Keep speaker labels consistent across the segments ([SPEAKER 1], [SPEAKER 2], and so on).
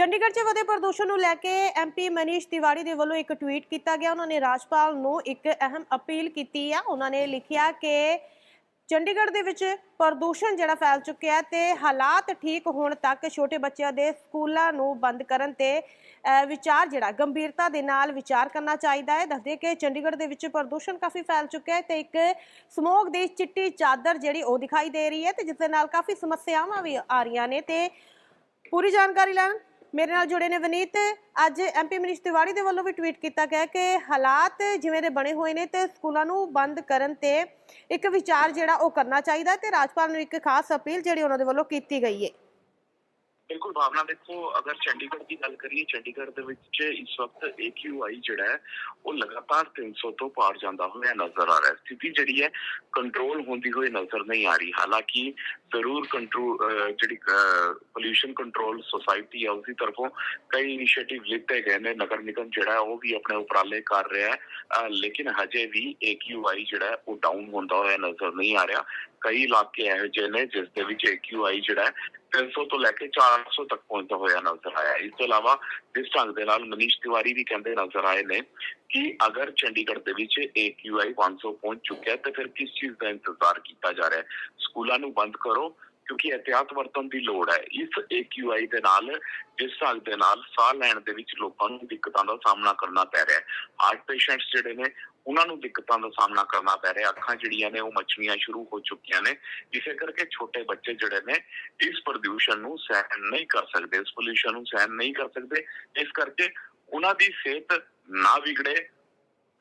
[SPEAKER 1] ਚੰਡੀਗੜ੍ਹ 'ਚ ਵਧੇ ਪ੍ਰਦੂਸ਼ਣ ਨੂੰ ਲੈ ਕੇ ਐਮਪੀ ਮਨੀਸ਼ ਤਿਵਾੜੀ ਦੇ ਵੱਲੋਂ ਇੱਕ ਟਵੀਟ ਕੀਤਾ ਗਿਆ। ਉਹਨਾਂ ਨੇ ਰਾਜਪਾਲ ਨੂੰ ਇੱਕ ਅਹਿਮ ਅਪੀਲ ਕੀਤੀ ਆ। ਉਹਨਾਂ ਨੇ ਲਿਖਿਆ ਕਿ ਚੰਡੀਗੜ੍ਹ ਦੇ ਵਿੱਚ ਪ੍ਰਦੂਸ਼ਣ ਜਿਹੜਾ ਫੈਲ ਚੁੱਕਿਆ ਹੈ ਤੇ ਹਾਲਾਤ ਠੀਕ ਹੋਣ ਤੱਕ ਛੋਟੇ ਬੱਚਿਆਂ ਦੇ ਸਕੂਲਾਂ ਨੂੰ ਬੰਦ ਕਰਨ ਤੇ ਵਿਚਾਰ ਜਿਹੜਾ ਗੰਭੀਰਤਾ ਦੇ ਨਾਲ ਵਿਚਾਰ ਕਰਨਾ ਚਾਹੀਦਾ ਹੈ। ਦੱਸਦੇ ਕਿ ਚੰਡੀਗੜ੍ਹ ਦੇ ਵਿੱਚ ਪ੍ਰਦੂਸ਼ਣ ਕਾਫੀ ਫੈਲ ਚੁੱਕਿਆ ਹੈ ਤੇ ਇੱਕ ਸਮੋਗ ਦੀ ਚਿੱਟੀ ਚਾਦਰ ਜਿਹੜੀ ਉਹ ਦਿਖਾਈ ਦੇ ਰਹੀ ਹੈ ਤੇ ਜਿਸ ਦੇ ਨਾਲ ਕਾਫੀ ਸਮੱਸਿਆਵਾਂ ਵੀ ਆ ਰਹੀਆਂ ਨੇ ਤੇ ਪੂਰੀ ਜਾਣਕਾਰੀ ਲੈਣ ਮੇਰੇ ਨਾਲ ਜੁੜੇ ਨੇ ਵਿਨੀਤ। ਅੱਜ ਐਮਪੀ ਮਨੀਸ਼ ਤਿਵਾੜੀ ਦੇ ਵੱਲੋਂ ਵੀ ਟਵੀਟ ਕੀਤਾ ਗਿਆ ਕਿ ਹਾਲਾਤ ਜਿਵੇਂ ਦੇ ਬਣੇ ਹੋਏ ਨੇ ਤੇ ਸਕੂਲਾਂ ਨੂੰ ਬੰਦ ਕਰਨ ਤੇ ਇੱਕ ਵਿਚਾਰ ਜਿਹੜਾ ਉਹ ਕਰਨਾ ਚਾਹੀਦਾ ਤੇ ਰਾਜਪਾਲ ਨੂੰ ਇੱਕ ਖਾਸ ਅਪੀਲ ਜਿਹੜੀ ਉਹਨਾਂ ਦੇ ਵੱਲੋਂ ਕੀਤੀ ਗਈ ਹੈ
[SPEAKER 2] ਬਿਲਕੁਲ, ਭਾਵਨਾ ਦੇਖੋ, ਅਗਰ ਚੰਡੀਗੜ੍ਹ ਦੀ ਗੱਲ ਕਰੀਏ, ਚੰਡੀਗੜ੍ਹ ਦੇ ਵਿੱਚ ਇਸ ਵਕਤ AQI ਜਿਹੜਾ ਹੈ, ਉਹ ਲਗਾਤਾਰ 300 ਤੋਂ ਪਾਰ ਜਾਂਦਾ ਹੋਇਆ ਨਜ਼ਰ ਆ ਰਿਹਾ ਹੈ। ਸਥਿਤੀ ਜਿਹੜੀ ਹੈ ਕੰਟਰੋਲ ਹੁੰਦੀ ਹੋਈ ਨਜ਼ਰ ਨਹੀਂ ਆ ਰਹੀ। ਹਾਲਾਂਕਿ ਜ਼ਰੂਰ ਕੰਟਰੋਲ ਜਿਹੜੀ ਪੋਲੂਸ਼ਨ ਕੰਟਰੋਲ ਸੁਸਾਇਟੀ ਹੈ ਉਸਦੀ ਤਰਫੋਂ ਕਈ ਇਨੀਸ਼ੀਏਟਿਵ ਲਿੱਤੇ ਗਏ ਨੇ। ਨਗਰ ਨਿਗਮ ਜਿਹੜਾ ਉਹ ਵੀ ਆਪਣੇ ਉਪਰਾਲੇ ਕਰ ਰਿਹਾ ਹੈ। ਲੇਕਿਨ ਹਜੇ ਵੀ AQI ਜਿਹੜਾ ਉਹ ਡਾਊਨ ਹੁੰਦਾ ਹੋਇਆ ਨਜ਼ਰ ਨਹੀਂ ਆ ਰਿਹਾ। ਕਈ ਇਲਾਕੇ ਇਹੋ ਜਿਹੇ ਨੇ, ਜਿਸ ਦੇ ਵਿੱਚ AQI ਜਿਹੜਾ 300 ਤੋਂ ਲੈ ਕੇ 400 ਤੱਕ ਪਹੁੰਚਦਾ ਹੋਇਆ ਨਜ਼ਰ ਆਇਆ। ਇਸ ਤੋਂ ਇਲਾਵਾ ਜਿਸ ਢੰਗ ਦੇ ਨਾਲ ਮਨੀਸ਼ ਤਿਵਾਰੀ ਵੀ ਕਹਿੰਦੇ ਨਜ਼ਰ ਆਏ ਨੇ ਕਿ ਅਗਰ ਚੰਡੀਗੜ੍ਹ ਦੇ ਵਿੱਚ AQI 500 ਪਹੁੰਚ ਚੁੱਕਿਆ ਹੈ, ਤਾਂ ਫਿਰ ਕਿਸ ਚੀਜ਼ ਦਾ ਇੰਤਜ਼ਾਰ ਕੀਤਾ ਜਾ ਰਿਹਾ ਹੈ? ਸਕੂਲਾਂ ਨੂੰ ਬੰਦ ਕਰੋ ਕਿਉਂਕਿ ਇhtiyat ਵਰਤਣ ਦੀ ਲੋੜ ਹੈ। ਇਸ AQI ਦੇ ਨਾਲ, ਜਿਸ ਢੰਗ ਦੇ ਨਾਲ ਸਾਹ ਲੈਣ ਦੇ ਵਿੱਚ ਲੋਕਾਂ ਨੂੰ ਦਿੱਕਤਾਂ ਦਾ ਸਾਹਮਣਾ ਕਰਨਾ ਪੈ ਰਿਹਾ ਹੈ। ਹਾਰਟ ਪੇਸ਼ੈਂਟਸ ਜਿਹੜੇ ਨੇ, ਉਹਨਾਂ ਨੂੰ ਦਿੱਕਤਾਂ ਦਾ ਸਾਹਮਣਾ ਕਰਨਾ ਪੈ ਰਿਹਾ ਅੱਖਾਂ ਜਿਹੜੀਆਂ ਨੇ, ਉਹ ਮਚਣੀਆਂ ਸ਼ੁਰੂ ਹੋ ਚੁੱਕੀਆਂ ਨੇ। ਇਸੇ ਕਰਕੇ ਛੋਟੇ ਬੱਚੇ ਜਿਹੜੇ ਨੇ, ਇਸ ਪ੍ਰਦੂਸ਼ਣ ਨੂੰ ਸਹਿਣ ਨਹੀਂ ਕਰ ਸਕਦੇ। ਇਸ ਪੋਲੂਸ਼ਨ ਨੂੰ ਸਹਿਣ ਨਹੀਂ ਕਰ ਸਕਦੇ। ਇਸ ਕਰਕੇ ਉਹਨਾਂ ਦੀ ਸਿਹਤ ਨਾ ਵਿਗੜੇ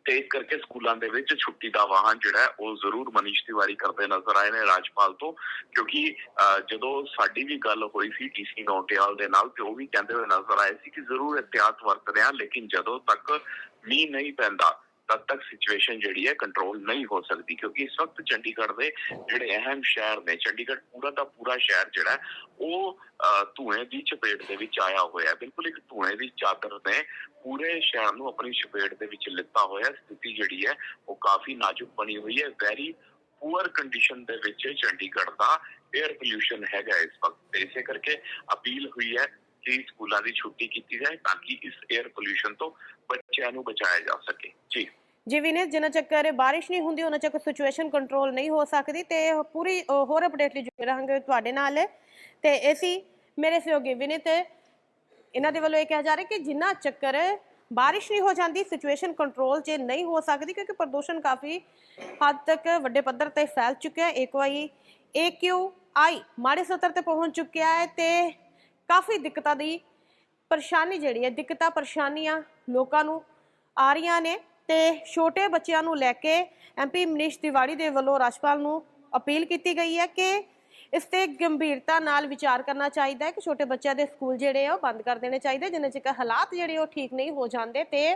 [SPEAKER 2] ਤੇ ਇਸ ਕਰਕੇ ਸਕੂਲਾਂ ਦੇ ਵਿੱਚ ਛੁੱਟੀ ਦਾ ਵਾਹਨ ਜਿਹੜਾ ਉਹ ਜ਼ਰੂਰ ਮਨੀਸ਼ ਤਿਵਾਰੀ ਕਰਦੇ ਨਜ਼ਰ ਆਏ ਨੇ ਰਾਜਪਾਲ ਤੋਂ ਕਿਉਂਕਿ ਅਹ, ਜਦੋਂ ਸਾਡੀ ਵੀ ਗੱਲ ਹੋਈ ਸੀ ਟੀਸੀ ਨੋਟਿਆਲ ਦੇ ਨਾਲ ਤੇ ਉਹ ਵੀ ਕਹਿੰਦੇ ਹੋਏ ਨਜ਼ਰ ਆਏ ਸੀ ਕਿ ਜ਼ਰੂਰ ਇhtiyat ਵਰਤ ਰਹੇ ਹਾਂ ਲੇਕਿਨ ਜਦੋਂ ਤੱਕ ਮੀਂਹ ਨਹੀਂ ਪੈਂਦਾ ਤਦ ਤੱਕ ਸਿਚੁਏਸ਼ਨ ਜਿਹੜੀ ਹੈ ਕੰਟਰੋਲ ਨਹੀਂ ਹੋ ਸਕਦੀ ਕਿਉਂਕਿ ਇਸ ਵਕਤ ਚੰਡੀਗੜ੍ਹ ਦੇ ਜਿਹੜੇ ਅਹਿਮ ਸ਼ਹਿਰ ਨੇ ਚੰਡੀਗੜ੍ਹ ਪੂਰਾ ਦਾ ਪੂਰਾ ਸ਼ਹਿਰ ਜਿਹੜਾ ਉਹ ਅਹ, ਧੂਏ ਦੀ ਚਪੇਟ ਦੇ ਵਿੱਚ ਆਇਆ ਹੋਇਆ ਬਿਲਕੁਲ ਇੱਕ ਧੂਏ ਦੀ ਚਾਦਰ ਨੇ ਪੂਰੇ ਸ਼ਹਿਰ ਨੂੰ ਆਪਣੀ ਚਪੇਟ ਦੇ ਵਿੱਚ ਲਿੱਤਾ ਹੋਇਆ ਸਥਿਤੀ ਜਿਹੜੀ ਹੈ ਉਹ ਕਾਫੀ ਨਾਜ਼ੁਕ ਬਣੀ ਹੋਈ ਹੈ। ਵੈਰੀ ਪੂਅਰ ਕੰਡੀਸ਼ਨ ਦੇ ਵਿੱਚ ਚੰਡੀਗੜ੍ਹ ਦਾ 에ਅਰ ਪੋਲੂਸ਼ਨ ਹੈਗਾ ਇਸ ਵਕਤ। ਇਸੇ ਕਰਕੇ ਅਪੀਲ ਹੋਈ ਹੈ ਕਿ ਸਕੂਲਾਂ ਦੀ ਛੁੱਟੀ ਕੀਤੀ ਜਾਏ ਤਾਂ ਕਿ ਇਸ 에ਅਰ ਪੋਲੂਸ਼ਨ ਤੋਂ ਬੱਚਿਆਂ ਨੂੰ ਬਚਾਇਆ ਜਾ ਸਕੇ। ਜੀ
[SPEAKER 1] ਜੀ ਵਿਨੇਸ਼ ਜਿੰਨਾ ਚੱਕਰ ਬਾਰਿਸ਼ ਨਹੀਂ ਹੁੰਦੀ, ਉਹਨਾਂ ਚੱਕਰ ਸਿਚੁਏਸ਼ਨ ਕੰਟਰੋਲ ਨਹੀਂ ਹੋ ਸਕਦੀ ਤੇ ਪੂਰੀ ਹੋਰ ਅਪਡੇਟ ਲਈ ਜੁੜੇ ਰਹਾਂਗੇ ਤੁਹਾਡੇ ਨਾਲ। ਤੇ ਅਸੀਂ ਮੇਰੇ ਸਹਿਯੋਗੀ ਵਿਨਿਤ। ਇਹਨਾਂ ਦੇ ਵੱਲੋਂ ਇਹ ਕਿਹਾ ਜਾ ਰਿਹਾ ਕਿ ਜਿੰਨਾ ਚੱਕਰ ਬਾਰਿਸ਼ ਨਹੀਂ ਹੋ ਜਾਂਦੀ ਸਿਚੁਏਸ਼ਨ ਕੰਟਰੋਲ 'ਚ ਨਹੀਂ ਹੋ ਸਕਦੀ, ਕਿਉਂਕਿ ਪ੍ਰਦੂਸ਼ਣ ਕਾਫੀ ਹੱਦ ਤੱਕ ਵੱਡੇ ਪੱਧਰ ਤੇ ਫੈਲ ਚੁੱਕਿਆ ਹੈ। ਇੱਕ ਵਾਰੀ AQI ਮਾੜੇ ਸਤਰ ਤੇ ਪਹੁੰਚ ਚੁੱਕਿਆ ਹੈ ਤੇ ਕਾਫੀ ਦਿੱਕਤਾਂ ਦੀ ਪਰੇਸ਼ਾਨੀ ਜਿਹੜੀ ਹੈ ਦਿੱਕਤਾਂ ਪਰੇਸ਼ਾਨੀਆਂ ਲੋਕਾਂ ਨੂੰ ਆ ਰਹੀਆਂ ਨੇ। ਤੇ ਛੋਟੇ ਬੱਚਿਆਂ ਨੂੰ ਲੈ ਕੇ ਐਮਪੀ ਮਨੀਸ਼ ਤਿਵਾੜੀ ਦੇ ਵੱਲੋਂ ਰਾਜਪਾਲ ਨੂੰ ਅਪੀਲ ਕੀਤੀ ਗਈ ਹੈ ਕਿ ਇਸ ਤੇ ਗੰਭੀਰਤਾ ਨਾਲ ਵਿਚਾਰ ਕਰਨਾ ਚਾਹੀਦਾ ਹੈ ਕਿ ਛੋਟੇ ਬੱਚਿਆਂ ਦੇ ਸਕੂਲ ਜਿਹੜੇ ਆ ਉਹ ਬੰਦ ਕਰ ਦੇਣੇ ਚਾਹੀਦੇ, ਜਿੰਨੇ ਚਿਰ ਹਾਲਾਤ ਜਿਹੜੇ ਉਹ ਠੀਕ ਨਹੀਂ ਹੋ ਜਾਂਦੇ ਤੇ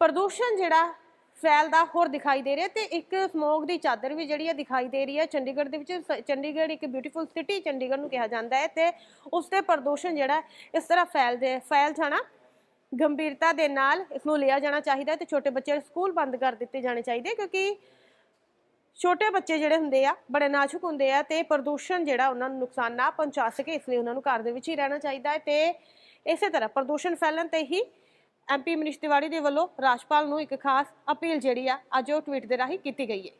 [SPEAKER 1] ਪ੍ਰਦੂਸ਼ਣ ਜਿਹੜਾ ਫੈਲਦਾ ਹੋਰ ਦਿਖਾਈ ਦੇ ਰਿਹਾ ਤੇ ਇੱਕ ਸਮੋਗ ਦੀ ਚਾਦਰ ਵੀ ਜਿਹੜੀ ਹੈ ਦਿਖਾਈ ਦੇ ਰਹੀ ਹੈ, ਚੰਡੀਗੜ੍ਹ ਦੇ ਵਿੱਚ ਸ- ਚੰਡੀਗੜ੍ਹ ਇੱਕ ਬਿਊਟੀਫੁਲ ਸਿਟੀ ਚੰਡੀਗੜ੍ਹ ਨੂੰ ਕਿਹਾ ਜਾਂਦਾ ਹੈ ਤੇ ਉਸ ਤੇ ਪ੍ਰਦੂਸ਼ਣ ਜਿਹੜਾ ਇਸ ਤਰ੍ਹਾਂ ਫੈਲਦੇ, ਫੈਲ ਜਾਣਾ ਗੰਭੀਰਤਾ ਦੇ ਨਾਲ ਇਸ ਨੂੰ ਲਿਆ ਜਾਣਾ ਚਾਹੀਦਾ ਹੈ ਤੇ ਛੋਟੇ ਬੱਚਿਆਂ ਦੇ ਸਕੂਲ ਬੰਦ ਕਰ ਦਿੱਤੇ ਜਾਣੇ ਚਾਹੀਦੇ ਕਿਉਂਕਿ ਛੋਟੇ ਬੱਚੇ ਜਿਹੜੇ ਹੁੰਦੇ ਆ, ਬੜੇ ਨਾਜ਼ੁਕ ਹੁੰਦੇ ਆ ਤੇ ਪ੍ਰਦੂਸ਼ਣ ਜਿਹੜਾ ਉਹਨਾਂ ਨੂੰ ਨੁਕਸਾਨ ਨਾ ਪਹੁੰਚਾ ਸਕੇ, ਇਸ ਲਈ ਉਹਨਾਂ ਨੂੰ ਘਰ ਦੇ ਵਿੱਚ ਹੀ ਰਹਿਣਾ ਚਾਹੀਦਾ ਹੈ ਤੇ ਇਸੇ ਤਰ੍ਹਾਂ ਪ੍ਰਦੂਸ਼ਣ ਫੈਲਣ ਤੇ ਹੀ ਐਮਪੀ ਮਨੀਸ਼ ਤਿਵਾੜੀ ਦੇ ਵੱਲੋਂ ਰਾਜਪਾਲ ਨੂੰ ਇੱਕ ਖਾਸ ਅਪੀਲ ਜਿਹੜੀ ਆ, ਅੱਜ ਉਹ ਟਵੀਟ ਦੇ ਰਾਹੀਂ ਕੀਤੀ ਗਈ ਹੈ।